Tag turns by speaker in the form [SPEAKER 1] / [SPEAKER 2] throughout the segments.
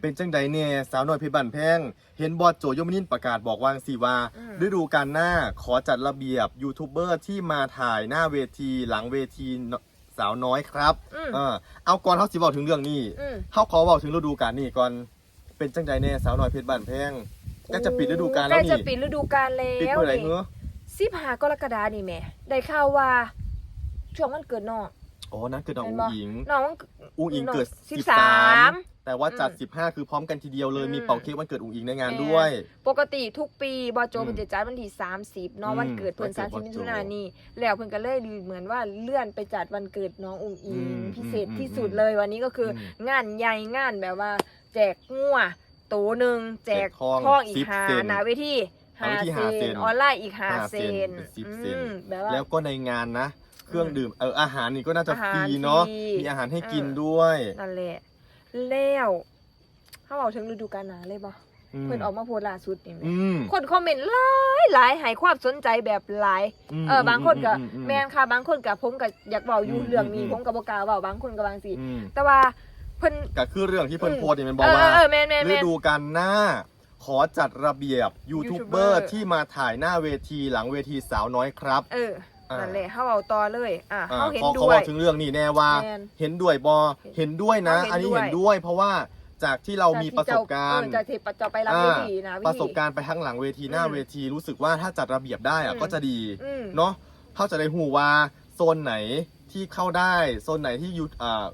[SPEAKER 1] เป็นจังใดแน่สาวน้อยเพชรบันแพง เห็นบอสโจยมนินประกาศบอกวางสิว่า
[SPEAKER 2] อืม
[SPEAKER 1] ฤดูกาลหน้าขอจัดระเบียบยูทูบเบอร์ที่มาถ่ายหน้าเวทีหลังเวทีสาวน้อยครับ
[SPEAKER 2] อืม
[SPEAKER 1] เออเอาก่อนเขาสิบอกถึงเรื่องนี้
[SPEAKER 2] อืม
[SPEAKER 1] เขาขอบอกถึงฤดูกาลนี้ก่อนเป็นจังใดแน่สาวน้อยเพชรบันแพงก็จะปิดฤดูกาลแล้ว
[SPEAKER 2] ใกล้จะ
[SPEAKER 1] นี่
[SPEAKER 2] ปิดฤดูกาลแล้
[SPEAKER 1] ปิด
[SPEAKER 2] ว
[SPEAKER 1] เมื่อไหร่
[SPEAKER 2] นี่
[SPEAKER 1] เนอะ
[SPEAKER 2] สิบหากรกฎานี่แหม่ได้ข่าวว่า ช่วงวันเกิดน้อง
[SPEAKER 1] อ๋อนั่นคือน้อง
[SPEAKER 2] เห็
[SPEAKER 1] อุ
[SPEAKER 2] น
[SPEAKER 1] ง
[SPEAKER 2] บ่
[SPEAKER 1] อิง
[SPEAKER 2] น้อง
[SPEAKER 1] อุงอิงเกิด
[SPEAKER 2] สิบ
[SPEAKER 1] 13
[SPEAKER 2] สาม
[SPEAKER 1] แต่ว่าจัด
[SPEAKER 2] อืม
[SPEAKER 1] 15 คือพร้อมกันทีเดียวเลย
[SPEAKER 2] อืม
[SPEAKER 1] มีเป่าเค้กวันเกิดอุงอิงในงาน
[SPEAKER 2] แม่
[SPEAKER 1] ด้วย
[SPEAKER 2] ปกติทุกปีบอโจ
[SPEAKER 1] อืม
[SPEAKER 2] เพิ่นจะจัดวันที่30เนาะ
[SPEAKER 1] อืม
[SPEAKER 2] วันเกิดเพิ่น
[SPEAKER 1] วันเกิด
[SPEAKER 2] 30
[SPEAKER 1] บอสโจ
[SPEAKER 2] มิถุนายนนี่แล้วเพิ่นก็เลยเหมือนว่าเลื่อนไปจัดวันเกิดน้องอุงอิง
[SPEAKER 1] อืม
[SPEAKER 2] พิเศษ
[SPEAKER 1] อืม
[SPEAKER 2] ที่สุด
[SPEAKER 1] อืม
[SPEAKER 2] เลยวันนี้ก็คืออ
[SPEAKER 1] ม
[SPEAKER 2] งานใหญ่งานแบบว่า แจกงัวโตหนึ่งแจก
[SPEAKER 1] แจกทอง
[SPEAKER 2] ทองอีก
[SPEAKER 1] สิบ
[SPEAKER 2] หา
[SPEAKER 1] เซน
[SPEAKER 2] หนาเวที
[SPEAKER 1] หาเวทีห้าเซน
[SPEAKER 2] ออนไลน์อีกหา
[SPEAKER 1] ห้า
[SPEAKER 2] เซ
[SPEAKER 1] เซน
[SPEAKER 2] น
[SPEAKER 1] เป็นสิบเซน
[SPEAKER 2] อืมแบบว่า
[SPEAKER 1] แล้วก็ในงานนะ เครื่องดื่มเอออาหารนี่ก็น่าจะ
[SPEAKER 2] อาหาร
[SPEAKER 1] ฟรีเนาะ
[SPEAKER 2] ฟรี
[SPEAKER 1] มีอาหารให้กิน
[SPEAKER 2] เออ
[SPEAKER 1] ด้วย
[SPEAKER 2] นั่นแหละ แล้วเขาบอกถึงฤดูกาลหนาเลยบ่
[SPEAKER 1] ม
[SPEAKER 2] เพิ่นออกมาโพสต์ล่าสุดนี่แหม
[SPEAKER 1] อืม
[SPEAKER 2] คนคอมเมนต์หลายหลายให้ความสนใจแบบหลาย
[SPEAKER 1] ม
[SPEAKER 2] เออบางคนก็
[SPEAKER 1] อือื
[SPEAKER 2] แม่นค่ะบางคนก็ผมก็อยากเว้าอยู่
[SPEAKER 1] อืม
[SPEAKER 2] เรื่องนี้
[SPEAKER 1] อืม
[SPEAKER 2] ผมก็บ่กล้าเว้าบางคนก็บางสิ
[SPEAKER 1] อืม
[SPEAKER 2] แต่ว่าเพิ่น
[SPEAKER 1] ก็คือเรื่องที่เพิ่น
[SPEAKER 2] อืม
[SPEAKER 1] โพสต์นี่มันบ
[SPEAKER 2] เอ
[SPEAKER 1] อก
[SPEAKER 2] อ
[SPEAKER 1] ว่า
[SPEAKER 2] เออแม่นแม่น
[SPEAKER 1] ฤ
[SPEAKER 2] แม่น
[SPEAKER 1] ดูกาลหน้า ขอจัดระเบียบยูทูบเบอ
[SPEAKER 2] YouTuber
[SPEAKER 1] ร์ที่มาถ่ายหน้าเวทีหลังเวทีสาวน้อยครับ
[SPEAKER 2] เออ
[SPEAKER 1] อ่านั่
[SPEAKER 2] นั่นแหละเฮาเอาต่อเลย อะ
[SPEAKER 1] อ่า
[SPEAKER 2] เฮาเห็น
[SPEAKER 1] พอ
[SPEAKER 2] ด้
[SPEAKER 1] เขา
[SPEAKER 2] ว
[SPEAKER 1] บอย กถึงเรื่องนี้แน่ว่า
[SPEAKER 2] แม่น
[SPEAKER 1] เห็นด้วยบอเห็นด้วยนะ
[SPEAKER 2] เขาเห็น
[SPEAKER 1] อันนี้
[SPEAKER 2] ด้วย
[SPEAKER 1] เห็นด้วย เพราะว่าจากที่เรามีประสบการณ์
[SPEAKER 2] เออจากที่เจ้าไปรับ
[SPEAKER 1] อ่า
[SPEAKER 2] เวทีนะวิธี
[SPEAKER 1] ประสบการณ์ไปทั้งหลังเวทีหน้า
[SPEAKER 2] อืม
[SPEAKER 1] เวทีรู้สึกว่าถ้าจัดระเบียบได้อะ
[SPEAKER 2] อืม
[SPEAKER 1] ก็จะดี
[SPEAKER 2] อืม
[SPEAKER 1] เนาะเขาจะได้หูว่าโซนไหนที่เข้าได้โซนไหนที่ยูอ่า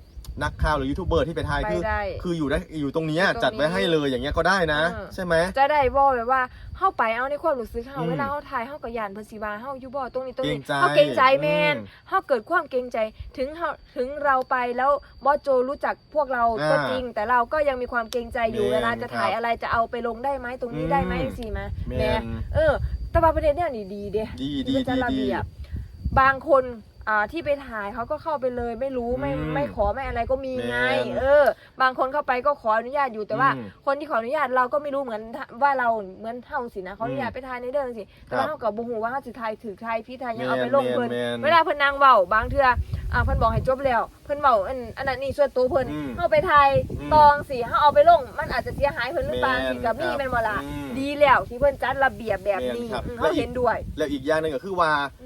[SPEAKER 1] นักข่าวหรือยูทูบเบอร์ที่ไปถ่าย
[SPEAKER 2] ไป
[SPEAKER 1] คือ
[SPEAKER 2] ได้
[SPEAKER 1] คืออยู่ได้อยู่ตรงเนี้ย
[SPEAKER 2] อยู่ตรงนี้
[SPEAKER 1] จัดไว้ให้เลยอย่างเงี้ยก็ได้นะ
[SPEAKER 2] เออ
[SPEAKER 1] ใช่ไหม
[SPEAKER 2] จะได้บ่แบบว่า เฮาไปเอาในความรู้สึกเฮา
[SPEAKER 1] อืม
[SPEAKER 2] เวลาเฮาถ่ายเฮาก็ย่านเพิ่นสิว่าเฮาอยู่บ่ตรงนี้ตรง
[SPEAKER 1] เกร
[SPEAKER 2] นี้
[SPEAKER 1] งใจ
[SPEAKER 2] เฮาเกรงใจแม่น
[SPEAKER 1] อืม
[SPEAKER 2] เฮาเกิดความเกรงใจถึงเฮาถึงเราไปแล้วบอสโจรู้จักพวกเรา
[SPEAKER 1] อ่า
[SPEAKER 2] ก็จริง แต่เราก็ยังมีความเกรงใจอยู่
[SPEAKER 1] แม่น
[SPEAKER 2] เวลาจะถ่าย
[SPEAKER 1] ครับ
[SPEAKER 2] อะไรจะเอาไปลงได้ไหมตรงนี้ได้ไหม
[SPEAKER 1] อืม
[SPEAKER 2] สิมา
[SPEAKER 1] แม่
[SPEAKER 2] แหม่
[SPEAKER 1] น
[SPEAKER 2] เออแต่ว่าประเด็นเนี่ยนี่ดีเด้
[SPEAKER 1] ดีดี
[SPEAKER 2] มันจะ
[SPEAKER 1] ดี
[SPEAKER 2] ระ
[SPEAKER 1] ดี
[SPEAKER 2] เบียบบางคน อ่าที่ไปถ่ายเขาก็เข้าไปเลยไม่รู้ไม่
[SPEAKER 1] อืม
[SPEAKER 2] ไม่ขอไม่อะไรก็มีไง
[SPEAKER 1] แม่น
[SPEAKER 2] เออ บางคนเข้าไปก็ขออนุญาตอยู่แต่ว่า
[SPEAKER 1] อืม
[SPEAKER 2] คนที่ขออนุญาตเราก็ไม่รู้เหมือนว่าเราเหมือนเท่าสินะขออนุญาต
[SPEAKER 1] อืม
[SPEAKER 2] ไปถ่ายในเรื่องสิแต่ว่า
[SPEAKER 1] ครับ
[SPEAKER 2] เท่ากับบุหูว่าเขาสิถ่ายถือถ่ายพี่ถ่ายยัง
[SPEAKER 1] แม่น
[SPEAKER 2] เอาไปลงเพิ่น
[SPEAKER 1] แม่น
[SPEAKER 2] เวลาเพิ่นนางเว้าบางเทื่ออ่าเพิ่นบอกให้จบแล้วเพิ่นเว้าอันอันนั้นนี่ส่วนตัวเพิ่น
[SPEAKER 1] อืม
[SPEAKER 2] เฮาไปถ่าย
[SPEAKER 1] อืม
[SPEAKER 2] ตองสิเฮาเอาไปลงมันอาจจะเสียหายเพิ่นหรือเปล่า
[SPEAKER 1] แม่น
[SPEAKER 2] สิกับมี
[SPEAKER 1] ครับ
[SPEAKER 2] แม่นบ่ล่ะ
[SPEAKER 1] อืม
[SPEAKER 2] ดีแล้วที่เพิ่นจัดระเบียบแบบนี้
[SPEAKER 1] แม่นครับ
[SPEAKER 2] อืม
[SPEAKER 1] และ
[SPEAKER 2] เฮา
[SPEAKER 1] อีก
[SPEAKER 2] เห็นด้วย
[SPEAKER 1] แล้วอีกอย่างหนึ่งก็คือว่า
[SPEAKER 2] อืม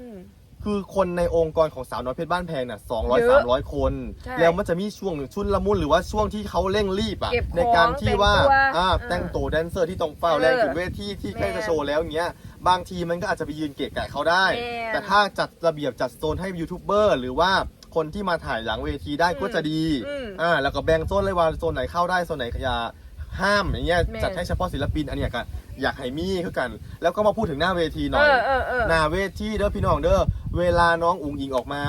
[SPEAKER 1] คือคนในองค์กรของสาวน้อยเพชรบ้านแพงน่ะสองร้อย
[SPEAKER 2] เย
[SPEAKER 1] สา
[SPEAKER 2] อะ
[SPEAKER 1] มร้อยคน
[SPEAKER 2] ใช่
[SPEAKER 1] แล้วมันจะมีช่วงหนึ่งชุนละมุนหรือว่าช่วงที่เขาเร่งรีบอะ
[SPEAKER 2] เก็บของ
[SPEAKER 1] ในการที่ว่า
[SPEAKER 2] แต่งตัว
[SPEAKER 1] อ่า
[SPEAKER 2] เออ
[SPEAKER 1] แต่งตัวแดนเซอร์ที่ต้องเฝ้า
[SPEAKER 2] เออ
[SPEAKER 1] แรงถึงเวทีที่ใกล้
[SPEAKER 2] แม่
[SPEAKER 1] จะโชว์แล้วอย่างเงี้ยบางทีมันก็อาจจะไปยืนเกะกะเขาได้
[SPEAKER 2] แม่
[SPEAKER 1] แต่ถ้าจัดระเบียบจัดโซนให้ยูทูบเบอร์หรือว่าคนที่มาถ่ายหลังเวทีได้
[SPEAKER 2] อืม
[SPEAKER 1] ก็จะดี
[SPEAKER 2] อืม
[SPEAKER 1] อ่าแล้วก็แบ่งโซนเลยว่าโซนไหนเข้าได้โซนไหนอย่า ห้ามอย่างเงี้ย
[SPEAKER 2] แม่
[SPEAKER 1] จัดให้เฉพาะศิลปินอันเนี้ยก็อยากให้มีคือกัน แล้วก็มาพูดถึงหน้าเวทีหน่
[SPEAKER 2] เอ
[SPEAKER 1] อย
[SPEAKER 2] อเออเออ
[SPEAKER 1] หน้าเวทีเด้อพี่น้องเด้อเวลาน้องอุ๋งอิงออกมา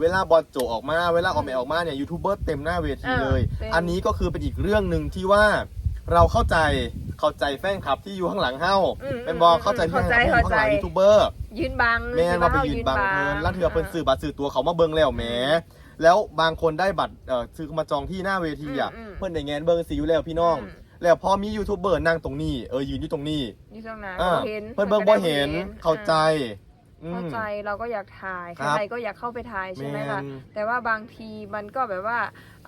[SPEAKER 1] เวลาบอลโจออกมา เวลาออกแมออกมาเนี่ยยูทูบเบอร์เต็มหน้าเวที
[SPEAKER 2] เออ
[SPEAKER 1] เลย
[SPEAKER 2] เต็ม
[SPEAKER 1] อันนี้ก็คือเป็นอีกเรื่องหนึ่งที่ว่าเราเข้าใจเข้าใจแฟนคลับที่อยู่ข้างหลังเฮ้า
[SPEAKER 2] อืม
[SPEAKER 1] เป็นบอเข้าใจที่
[SPEAKER 2] เข้าใจ
[SPEAKER 1] ข้างหลังข้างหลัง
[SPEAKER 2] เข้าใจ
[SPEAKER 1] ยูทูบเบอร์
[SPEAKER 2] ยืนบัง
[SPEAKER 1] แม่น
[SPEAKER 2] สิ
[SPEAKER 1] มาไป
[SPEAKER 2] เฮ
[SPEAKER 1] ยืนบังเงิน
[SPEAKER 2] บั
[SPEAKER 1] แล้วเถื่อเพิ่นซื้อบัตรซื้อตัวเขามาเบิ่งแล้วแหม แล้วบางคนได้บัตรเอ่อซื้อมาจองที่หน้าเวทีอะ
[SPEAKER 2] อืมอืม
[SPEAKER 1] เพิ่นได้แงนเบิ่งสีอยู่แล้วพี่น้อง
[SPEAKER 2] อืม
[SPEAKER 1] แล้วพอมียูทูบเบอร์นั่งตรงนี้เออยืนอยู่ตรงนี้
[SPEAKER 2] อยู่ตรงนั้น
[SPEAKER 1] อ่า
[SPEAKER 2] เห็น
[SPEAKER 1] เพิ่นเบิ่งบ่เห็นเข้าใจอืม
[SPEAKER 2] เข้าใจเราก็อยากถ่าย
[SPEAKER 1] ครับ
[SPEAKER 2] ใครก็อยากเข้าไปถ่ายใช่ไหม
[SPEAKER 1] แม่
[SPEAKER 2] ล่ะ
[SPEAKER 1] น
[SPEAKER 2] แต่ว่าบางทีมันก็แบบว่า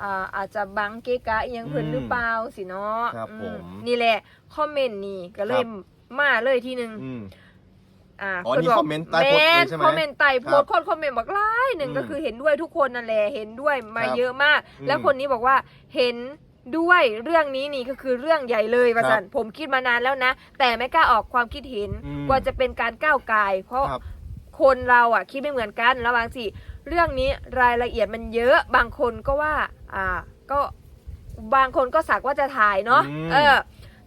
[SPEAKER 2] อ่าอาจจะบังเกะกะเอียงเพิ่น
[SPEAKER 1] อืม
[SPEAKER 2] หรือเปล่าสิเนาะ
[SPEAKER 1] ครับ
[SPEAKER 2] อื
[SPEAKER 1] ผม
[SPEAKER 2] นี่แหละคอมเมนต์นี่ก็เลยมาเลยทีหนึง
[SPEAKER 1] อืม
[SPEAKER 2] อ่า
[SPEAKER 1] อ๋อ
[SPEAKER 2] พิ่
[SPEAKER 1] นี่
[SPEAKER 2] บก
[SPEAKER 1] คอมเมนต์ใต้โพสต์เลยใช่ไหม
[SPEAKER 2] คอมเมนต์ใต้โพสต์
[SPEAKER 1] ค
[SPEAKER 2] ครับนคอมเมนต์บอกหลายหนึ่ง
[SPEAKER 1] อืม
[SPEAKER 2] ก็คือเห็นด้วยทุกคนนั่นแหละเห็นด้วยมา
[SPEAKER 1] ครับ
[SPEAKER 2] เยอะมาก
[SPEAKER 1] อืม
[SPEAKER 2] แล้วคนนี้บอกว่าเห็นด้วยเรื่องนี้นี่ก็คือเรื่องใหญ่เลยประสันผมคิดมานานแล้วนะ แต่ไม่กล้าออกความคิดเห็น
[SPEAKER 1] อืม
[SPEAKER 2] กว่าจะเป็นการก้าวไกลเพราะ
[SPEAKER 1] ครับ
[SPEAKER 2] คนเราอะคิดไม่เหมือนกันแล้วบางสิเรื่องนี้รายละเอียดมันเยอะบางคนก็ว่า อ่า ก็บางคนก็สักว่าจะถ่ายเนาะ
[SPEAKER 1] อืม
[SPEAKER 2] เออ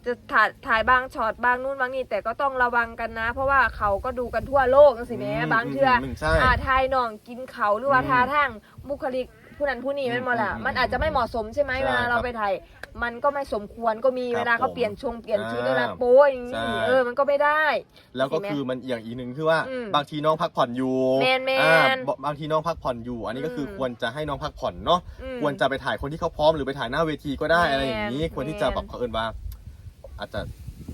[SPEAKER 2] จะถ่ายถ่ายบางช็อตบางนู่นบางนี่แต่ก็ต้องระวังกันนะ เพราะว่าเขาก็ดูกันทั่วโลกจังสิแหม่บางเทื่อ
[SPEAKER 1] มใช่
[SPEAKER 2] อ่าทายน้องกินเขาหรือว่า
[SPEAKER 1] อืม
[SPEAKER 2] ทาทางบุคลิกผู้นั้นผู้นี้แม่นบ่ล่ะ
[SPEAKER 1] อืม
[SPEAKER 2] มันอาจจะไม่เหมาะสมใช่ไหม
[SPEAKER 1] ใช่
[SPEAKER 2] เวลาเรา
[SPEAKER 1] ครับ
[SPEAKER 2] ไปถ่ายมันก็ไม่สมควรก็มี
[SPEAKER 1] ครับ
[SPEAKER 2] เวลาเขา
[SPEAKER 1] ผม
[SPEAKER 2] เปลี่ยนชงเปลี่ยนชุด
[SPEAKER 1] อ่า
[SPEAKER 2] เวลาโป้อย่าง
[SPEAKER 1] ใช่
[SPEAKER 2] นี้เออมันก็ไม่ได้
[SPEAKER 1] แล้วก็
[SPEAKER 2] ใช่ไหม
[SPEAKER 1] คือมันอย่างอีกหนึ่งคือว่า
[SPEAKER 2] อืม
[SPEAKER 1] บางทีน้องพักผ่อนอยู่
[SPEAKER 2] แมนแมน
[SPEAKER 1] อ่าบางทีน้องพักผ่อนอยู่ อันนี้ก็คืออ
[SPEAKER 2] ม
[SPEAKER 1] ควรจะให้น้องพักผ่อนเนาะ
[SPEAKER 2] อืม
[SPEAKER 1] ควรจะไปถ่ายคนที่เขาพร้อมหรือไปถ่ายหน้าเวทีก็ได้
[SPEAKER 2] แมน
[SPEAKER 1] อะไรอย่างนี้ ควรที่จะ
[SPEAKER 2] แมน
[SPEAKER 1] แบบเผอิญว่า อาจจะ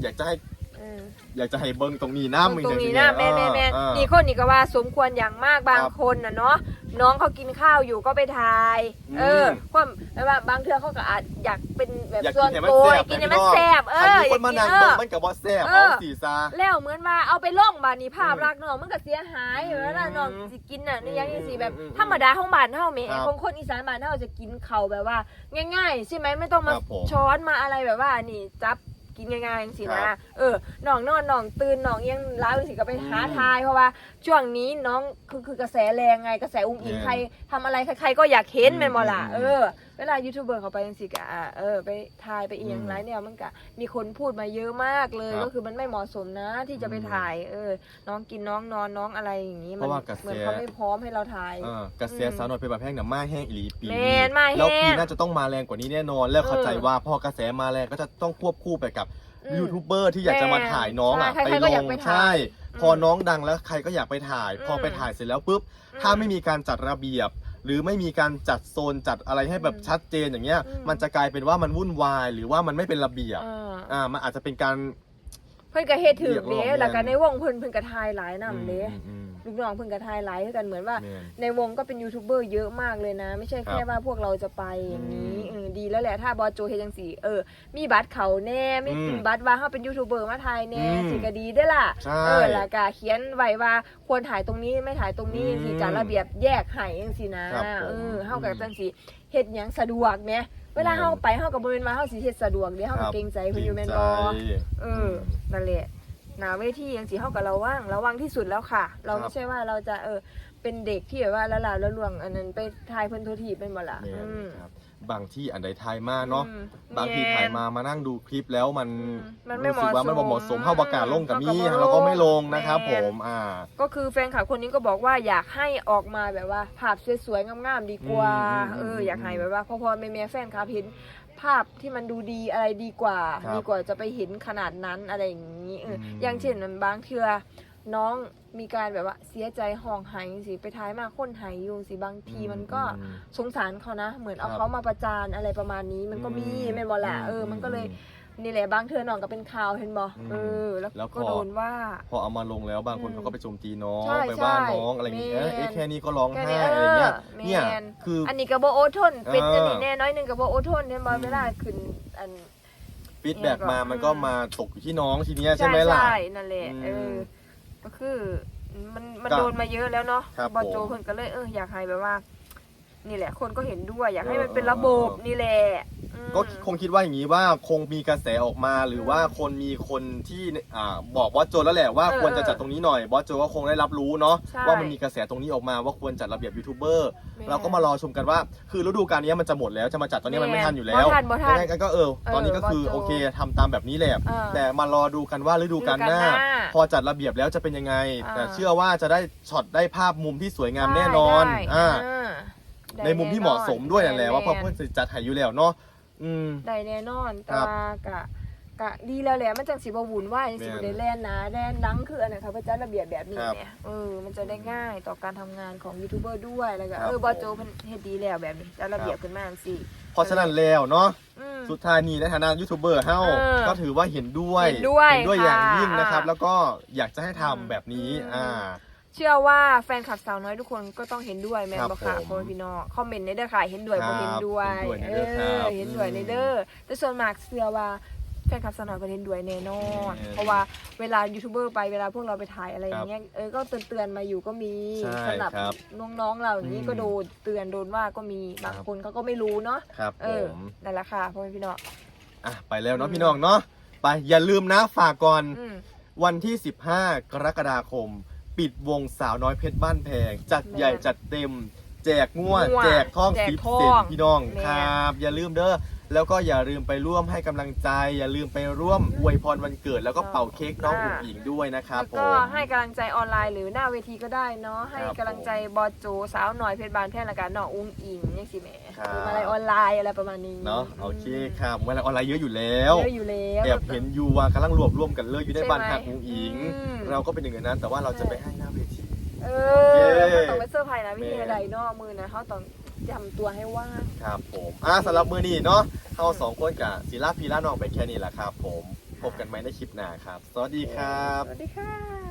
[SPEAKER 1] อยากจะให้
[SPEAKER 2] อืม
[SPEAKER 1] อยากจะให้เบิ้งตรงนี้น้ำ
[SPEAKER 2] ตรงนี้นะแม่แม่แม่
[SPEAKER 1] อ่า
[SPEAKER 2] นี่คนนี่ก็ว่าสมควรอย่างมากบาง
[SPEAKER 1] ครับ
[SPEAKER 2] คนนะเนาะน้องเขากินข้าวอยู่ก็ไปถ่าย
[SPEAKER 1] อืม
[SPEAKER 2] เออความแบบว่าบางเทื่อเขาก็อาจอยากเป็นแบบ
[SPEAKER 1] อยาก
[SPEAKER 2] ส่
[SPEAKER 1] กิ
[SPEAKER 2] วนน
[SPEAKER 1] ให้มัน
[SPEAKER 2] ตัว
[SPEAKER 1] แซ่บ
[SPEAKER 2] กินให้มันแซ่บเอ
[SPEAKER 1] คัน
[SPEAKER 2] อ
[SPEAKER 1] มีคนมานั่ง
[SPEAKER 2] เอ
[SPEAKER 1] เบิ้ง
[SPEAKER 2] อ
[SPEAKER 1] มันกับว่าแซ่บ
[SPEAKER 2] เอ
[SPEAKER 1] เอา
[SPEAKER 2] อ
[SPEAKER 1] สีซา
[SPEAKER 2] แล้วเหมือนว่าเอาไปล่องบานี่ภาพ
[SPEAKER 1] อืม
[SPEAKER 2] ลักษณ์น้องมันก็เสียหายเวลาน้องสิกินน่ะนี่ยังสิแบบ
[SPEAKER 1] อืมอืม
[SPEAKER 2] ธรรมดาของบ้านเฮาแหม่
[SPEAKER 1] ครับ
[SPEAKER 2] ของคนอีสานบ้านเฮาจะกินข้าวแบบว่า ง่าย ๆ ใช่ไหมไม่ต้องมา
[SPEAKER 1] ครับผม
[SPEAKER 2] ช้อนมาอะไรแบบว่านี่จับ กินง่ายๆสินะครับเออน้องนอนน้องตื่นน้องยังร้ายสิก็ไปหา
[SPEAKER 1] อืม
[SPEAKER 2] ทายเพราะว่า ช่วงนี้น้องคือคือกระแสแรงไงกระแสอุ้งอิง
[SPEAKER 1] เนี่ย
[SPEAKER 2] ใครทำอะไรใครๆก็อยากเห็น
[SPEAKER 1] อืม
[SPEAKER 2] แม่นบ่ล่ะ
[SPEAKER 1] อืม
[SPEAKER 2] เออเวลายูทูบเบอร์เขาไปจังสิกะอะเออไปทายไปเอียง
[SPEAKER 1] อืม
[SPEAKER 2] ไรเนี่ยมันกะมีคนพูดมาเยอะมากเลย
[SPEAKER 1] ครับ
[SPEAKER 2] ก็คือมันไม่เหมาะสมนะที่จะไป
[SPEAKER 1] อืม
[SPEAKER 2] ถ่าย เออ น้องกินน้องนอนน้องอะไรอย่างนี้
[SPEAKER 1] เพ
[SPEAKER 2] มัน
[SPEAKER 1] ราะว่ากระแส
[SPEAKER 2] เหมือนเขาไม่พร้อมให้เราถ่าย
[SPEAKER 1] เออกระแสสาวน้อยเป็นแบบแห้งเนี่ยมาแห้งอีหลีปี
[SPEAKER 2] แม่นมาแห้ง
[SPEAKER 1] แล้วปีหน่าจะต้องมาแรงกว่านี้แน่นอน แล้วเข้าใจ
[SPEAKER 2] เออ
[SPEAKER 1] ว่าพอกระแสมาแรงก็จะต้องควบคู่ไปกับ
[SPEAKER 2] อืม
[SPEAKER 1] ยูทูบเบอร์ที่อยากจะมาถ่ายน้องอะ
[SPEAKER 2] ใช่
[SPEAKER 1] ไป
[SPEAKER 2] ใครๆ
[SPEAKER 1] ล
[SPEAKER 2] ก็อยาก
[SPEAKER 1] ง
[SPEAKER 2] ไปถ่าย
[SPEAKER 1] ใช่
[SPEAKER 2] อืม
[SPEAKER 1] พอน้องดังแล้วใครก็อยากไปถ่าย พอไป
[SPEAKER 2] อืม
[SPEAKER 1] ถ่ายเสร็จแล้วปุ๊บ
[SPEAKER 2] อืม
[SPEAKER 1] ถ้าไม่มีการจัดระเบียบ หรือไม่มีการจัดโซนจัดอะไรให้แบบ
[SPEAKER 2] อืม
[SPEAKER 1] ชัดเจนอย่างเงี้ย
[SPEAKER 2] อืม
[SPEAKER 1] มันจะกลายเป็นว่ามันวุ่นวาย หรือว่ามันไม่เป็นระเบียบ
[SPEAKER 2] อ่า
[SPEAKER 1] อ่ามันอาจจะเป็นการ
[SPEAKER 2] เพิ่นก็เฮ็ดถึก
[SPEAKER 1] เรียกร้
[SPEAKER 2] เด้
[SPEAKER 1] อง
[SPEAKER 2] แล้วก็
[SPEAKER 1] แม่น
[SPEAKER 2] ในวงเพิ่นเพิ่นก็ทายหลายนำเด้
[SPEAKER 1] อืมอืม
[SPEAKER 2] ลูกน้องเพิ่นก็ทายหลายคือกันเหมือนว่า
[SPEAKER 1] แม่น
[SPEAKER 2] ในวงก็เป็นยูทูบเบอร์เยอะมากเลยนะ ไม่ใช่แค่
[SPEAKER 1] ครับ
[SPEAKER 2] ว่าพวกเราจะไปอย่างนี้
[SPEAKER 1] อืม
[SPEAKER 2] เออดีแล้วแหละถ้าบอสโจเฮดจังสีเออ มีบัตรเขาแน่มี
[SPEAKER 1] อืม
[SPEAKER 2] บัตรว่าเฮาเป็นยูทูบเบอร์มาถ่ายแน่
[SPEAKER 1] อืม
[SPEAKER 2] สิก็ดีได้อล่ะ
[SPEAKER 1] ใช่
[SPEAKER 2] เออแล้วก็เขียนไว้ว่าควรถ่ายตรงนี้ไม่ถ่ายตรงนี้
[SPEAKER 1] อืม
[SPEAKER 2] สิจัดระเบียบแยกให้จังซี่นะครับ
[SPEAKER 1] ผม
[SPEAKER 2] เออเฮาก็จังสิเฮ็ดหยังสะดวกแหมเวลา
[SPEAKER 1] อืม
[SPEAKER 2] เฮาไปเฮาก็บ่แม่นว่าเฮาสิเฮ็ดสะดวกเด้เฮาก็เกรงใจเพิ่นอยู่แม่นบ่
[SPEAKER 1] เกรงใจ
[SPEAKER 2] เออนั่นแหละ หนาเวทียังสีเข้ากับเราว่างระวังที่สุดแล้วค่ะ เรา
[SPEAKER 1] ครั
[SPEAKER 2] ไม่
[SPEAKER 1] บ
[SPEAKER 2] ใช่ว่าเราจะเออเป็นเด็กที่แบบว่าละลาละลวง อันนั้นไปทายเพิ่นโทษทีเป็นบ่ละ
[SPEAKER 1] แม่น
[SPEAKER 2] อืม
[SPEAKER 1] ครับบางที่อันใดถ่ายมาเนาะ
[SPEAKER 2] อืม
[SPEAKER 1] บางทีถ่ายมามานั่งดูคลิปแล้วมัน
[SPEAKER 2] อืมมันไม่
[SPEAKER 1] รู้สึกว่า
[SPEAKER 2] เหมาะสม
[SPEAKER 1] มันบ่เหมาะสมเท่าประกาศลงกับมี
[SPEAKER 2] เขาก็บ่ลง
[SPEAKER 1] เราก็ไม่ลงนะครับ
[SPEAKER 2] แม่
[SPEAKER 1] ผ
[SPEAKER 2] น
[SPEAKER 1] มอ่า
[SPEAKER 2] ก็คือแฟนคลับคนนี้ก็บอกว่าอยากให้ออกมาแบบว่าภาพสวยๆงามๆดีกว่า
[SPEAKER 1] อืม
[SPEAKER 2] เออ
[SPEAKER 1] ม
[SPEAKER 2] อยากให้แบบว่าพอพอแม่แม่ๆแฟนคลับเห็น ภาพที่มันดูดีอะไรดีกว่า
[SPEAKER 1] ครับ
[SPEAKER 2] ดีกว่าจะไปเห็นขนาดนั้นอะไรอย่างนี้เอออ
[SPEAKER 1] ม
[SPEAKER 2] อย่างเช่นมันบางเทือน้องมีการแบบว่าเสียใจห้องไห้สิไปท้ายมาคนไห้อยู่สิบางทีมันก็
[SPEAKER 1] อืม
[SPEAKER 2] สงสารเขานะ เหมือนเอา
[SPEAKER 1] ครับ
[SPEAKER 2] เขามาประจานอะไรประมาณนี้มันก็มีแม่นบอละเออ มันก็เลย นี่แหละบางเทือน้องก็เป็นข่าวเห็นบอ
[SPEAKER 1] อืม
[SPEAKER 2] เออ แล้ว
[SPEAKER 1] แล้วพอ
[SPEAKER 2] ก็โดนว่า
[SPEAKER 1] พอเอามาลงแล้วบางคน
[SPEAKER 2] อืม
[SPEAKER 1] เขาก็ไปโจมตีน้อง
[SPEAKER 2] ใช่
[SPEAKER 1] ไปว่า
[SPEAKER 2] ใช่
[SPEAKER 1] น้องอะไรอย่างเงี้ย
[SPEAKER 2] แม่น
[SPEAKER 1] เอ๊ะแค่นี้ก็ร้อง
[SPEAKER 2] แค่
[SPEAKER 1] ไห้
[SPEAKER 2] นี้
[SPEAKER 1] อะไรอย่างเงี้ย
[SPEAKER 2] เออ
[SPEAKER 1] เนี่ย
[SPEAKER 2] แม่น
[SPEAKER 1] คืออ
[SPEAKER 2] อันนี้ก็บ่โอทนเป็น
[SPEAKER 1] เออ
[SPEAKER 2] อันนี้แน่น้อยหนึงก็บ่โอทนเห็นบอ
[SPEAKER 1] อืม
[SPEAKER 2] เวลาขึ้นอัน
[SPEAKER 1] ฟีดแบ็ก
[SPEAKER 2] เนี่ยก็
[SPEAKER 1] มามันก็
[SPEAKER 2] อืม
[SPEAKER 1] มาตกอยู่ที่น้องทีเนี้ยใช่ไหมล่ะ
[SPEAKER 2] ใช่นั่นแหละ
[SPEAKER 1] อืม
[SPEAKER 2] เออก็คือมันมัน
[SPEAKER 1] ก็
[SPEAKER 2] โดนมาเยอะแล้วเนาะ
[SPEAKER 1] ครับ
[SPEAKER 2] บอโจ
[SPEAKER 1] ผม
[SPEAKER 2] เพิ่นก็เลยเอออยากให้แบบว่า นี่แหละ คนก็เห็นด้วยอยากให้มัน
[SPEAKER 1] เออ
[SPEAKER 2] เป็นระบบ
[SPEAKER 1] เออ
[SPEAKER 2] นี่แหละอืม
[SPEAKER 1] ก็คงคิดว่าอย่างนี้ว่าคงมีกระแสออกมาหรือว่าคนมีคนที่อ่าบอกบอสโจแล้วแหละว่า
[SPEAKER 2] เออ
[SPEAKER 1] ควรจะจัดตรงนี้หน่อยบอสโจก็คงได้รับรู้เนาะ
[SPEAKER 2] ใช่
[SPEAKER 1] ว่ามันมีกระแสตรงนี้ออกมาว่าควรจัดระเบียบยูทูบเบอร์
[SPEAKER 2] แม่
[SPEAKER 1] เราก็มารอชมกันว่า คือฤดูกาลนี้มันจะหมดแล้วจะมาจัดตอนนี้มันไม่ทันอยู่แล้ว
[SPEAKER 2] บ่ทันบ่ทัน
[SPEAKER 1] ยังไงกันก็เออตอนนี้ก็คือ
[SPEAKER 2] เออบอสโจ
[SPEAKER 1] โอเคทำตามแบบนี้แหละ
[SPEAKER 2] เออ
[SPEAKER 1] แต่มารอดูกันว่าฤดูกาลหน้า
[SPEAKER 2] ฤดูกาลหน้า
[SPEAKER 1] พอจัดระเบียบแล้วจะเป็นยังไง
[SPEAKER 2] เออ
[SPEAKER 1] แต่เชื่อว่าจะได้ช็อตได้ภาพมุมที่สวยงามแน่นอน
[SPEAKER 2] ได้
[SPEAKER 1] อ่า
[SPEAKER 2] อ่า ได้
[SPEAKER 1] ในมุมที่เหมาะสมด้วยนั่นแหละว่าเพราะ
[SPEAKER 2] แน่
[SPEAKER 1] เพื่อนจัดให้อยู่แล้วเนาะอืม
[SPEAKER 2] ได้แน่นอนแต่
[SPEAKER 1] ครับ
[SPEAKER 2] ว่ากะกะดีแล้วแหละมันจังสิบ่วุ่นวายจังสิ
[SPEAKER 1] แม่
[SPEAKER 2] บ่
[SPEAKER 1] น
[SPEAKER 2] ได้แล่นนะแล่นดังคืออันนั้นเขาจัดระเบียบแบบนี้
[SPEAKER 1] ครับ
[SPEAKER 2] เนี่ยเออมันจะได้ง่ายต่อการทำงานของยูทูบเบอร์ด้วยแล้วก็
[SPEAKER 1] ครับ
[SPEAKER 2] เออบอสโจเพิ่นเฮ็ดดีแล้วแบบนี้จัดระเบียบขึ้นมาจังซี่
[SPEAKER 1] เพราะฉะนั้นแล้วเนาะ
[SPEAKER 2] อืม
[SPEAKER 1] สุดท้ายนี้ในฐานะยูทูบเบอร์เฮา
[SPEAKER 2] เออ
[SPEAKER 1] ก็ถือว่าเห็นด้วย
[SPEAKER 2] เห็นด้วย
[SPEAKER 1] ด้วยอย่าง
[SPEAKER 2] ค่ะ
[SPEAKER 1] ยิ่งนะครับ
[SPEAKER 2] อ่า
[SPEAKER 1] แล้วก็อยากจะให้ทำ
[SPEAKER 2] อืม
[SPEAKER 1] แบบนี้
[SPEAKER 2] อืม
[SPEAKER 1] อ่า
[SPEAKER 2] เชื่อว่าแฟนคลับสาวน้อยทุกคนก็ต้องเห็นด้วยแม่น
[SPEAKER 1] ครับ
[SPEAKER 2] บ่ค่ะ
[SPEAKER 1] ผม
[SPEAKER 2] พ่อแม่พี่น้องคอมเมนต์ในเด้อค่ะเห็นด้วย
[SPEAKER 1] ครั
[SPEAKER 2] บ่
[SPEAKER 1] บ
[SPEAKER 2] เห็นด้วย
[SPEAKER 1] เห็นด้วยในเด้อครับ
[SPEAKER 2] เห็นด้วยในเด้อแต่ส่วนมากเชื่อว่าแฟนคลับสาวน้อยก็เห็นด้วยแน่นอน
[SPEAKER 1] เออ
[SPEAKER 2] เพราะว่าเวลายูทูบเบอร์ไปเวลาพวกเราไปถ่ายอะไรอย่างเงี้ยเออก็เตือนๆมาอยู่ก็มี
[SPEAKER 1] ใช่
[SPEAKER 2] สำหรับ
[SPEAKER 1] ครับ
[SPEAKER 2] น้องๆเราอย่างนี้
[SPEAKER 1] อืม
[SPEAKER 2] ก็โดนเตือนโดนว่าก็มีบาง
[SPEAKER 1] ครับ
[SPEAKER 2] คนเขาก็ไม่รู้เนาะ
[SPEAKER 1] ครับ
[SPEAKER 2] เอ
[SPEAKER 1] ผ
[SPEAKER 2] อ
[SPEAKER 1] ม
[SPEAKER 2] นั่นแหละค่ะพ่อแม่พี่น้อง
[SPEAKER 1] อะไปแล้วเนาะ
[SPEAKER 2] อืม
[SPEAKER 1] พี่น้องเนาะไปอย่าลืมนะฝากก่อน
[SPEAKER 2] อืม
[SPEAKER 1] วันที่ 15 กรกฎาคม ปิดวงสาวน้อยเพชรบ้านแพงจัด
[SPEAKER 2] แม่
[SPEAKER 1] ใหญ่จัดเต็ม แจกงวด
[SPEAKER 2] งวด
[SPEAKER 1] แจกท่อง
[SPEAKER 2] แจก
[SPEAKER 1] สิบ
[SPEAKER 2] ทอง
[SPEAKER 1] เซนพี่น้อง
[SPEAKER 2] แม่
[SPEAKER 1] ครับ อย่าลืมเด้อ แล้วก็อย่าลืมไปร่วมให้กำลังใจ อย่าลืมไปร่วมอวยพรวันเกิด แล้วก็เป่าเค้กน้อง
[SPEAKER 2] อ่า
[SPEAKER 1] อุ๋งอิงด้วยนะครับ
[SPEAKER 2] แล้ว
[SPEAKER 1] ผ
[SPEAKER 2] ก็
[SPEAKER 1] ม
[SPEAKER 2] ให้กำลังใจออนไลน์หรือหน้าเวทีก็ได้เนาะให้
[SPEAKER 1] ครับ
[SPEAKER 2] กำลังใจบอสโจสาวหน่อยเพชรบานแท่นละกันเนาะอุ้งอิงยังสิแหม่
[SPEAKER 1] ครับ
[SPEAKER 2] หรืออะไรออนไลน์อะไรประมาณนี้
[SPEAKER 1] เนาะโอเคครับเวลาออนไลน์เยอะอยู่แล้ว
[SPEAKER 2] เยอะอยู่แล้ว
[SPEAKER 1] แอบเห็นอยู่ว่ากำลังรวบรวมกันเลยอยู่ใน
[SPEAKER 2] ใช่ไหม
[SPEAKER 1] บ้านหักอุ๋งอิง
[SPEAKER 2] อืม
[SPEAKER 1] เราก็เป็นหนึ่งในนั้น แต่ว่าเราจะไปให้หน้าเวที
[SPEAKER 2] เอ
[SPEAKER 1] เย้
[SPEAKER 2] อมันต้องไปเซอร์ไพรส์นะพี่
[SPEAKER 1] แม่
[SPEAKER 2] ใดเนาะมือนะเขาต้อง จำตัวให้ว่าง
[SPEAKER 1] ครับผมอ่าสำหรับมือนี้เนาะเราสองคนกับศิลาพีลาน้องไปแค่นี้แหละครับผม พบกันไหมในคลิปหน้าครับ สวัสดีครับ
[SPEAKER 2] สวัสดีค่ะ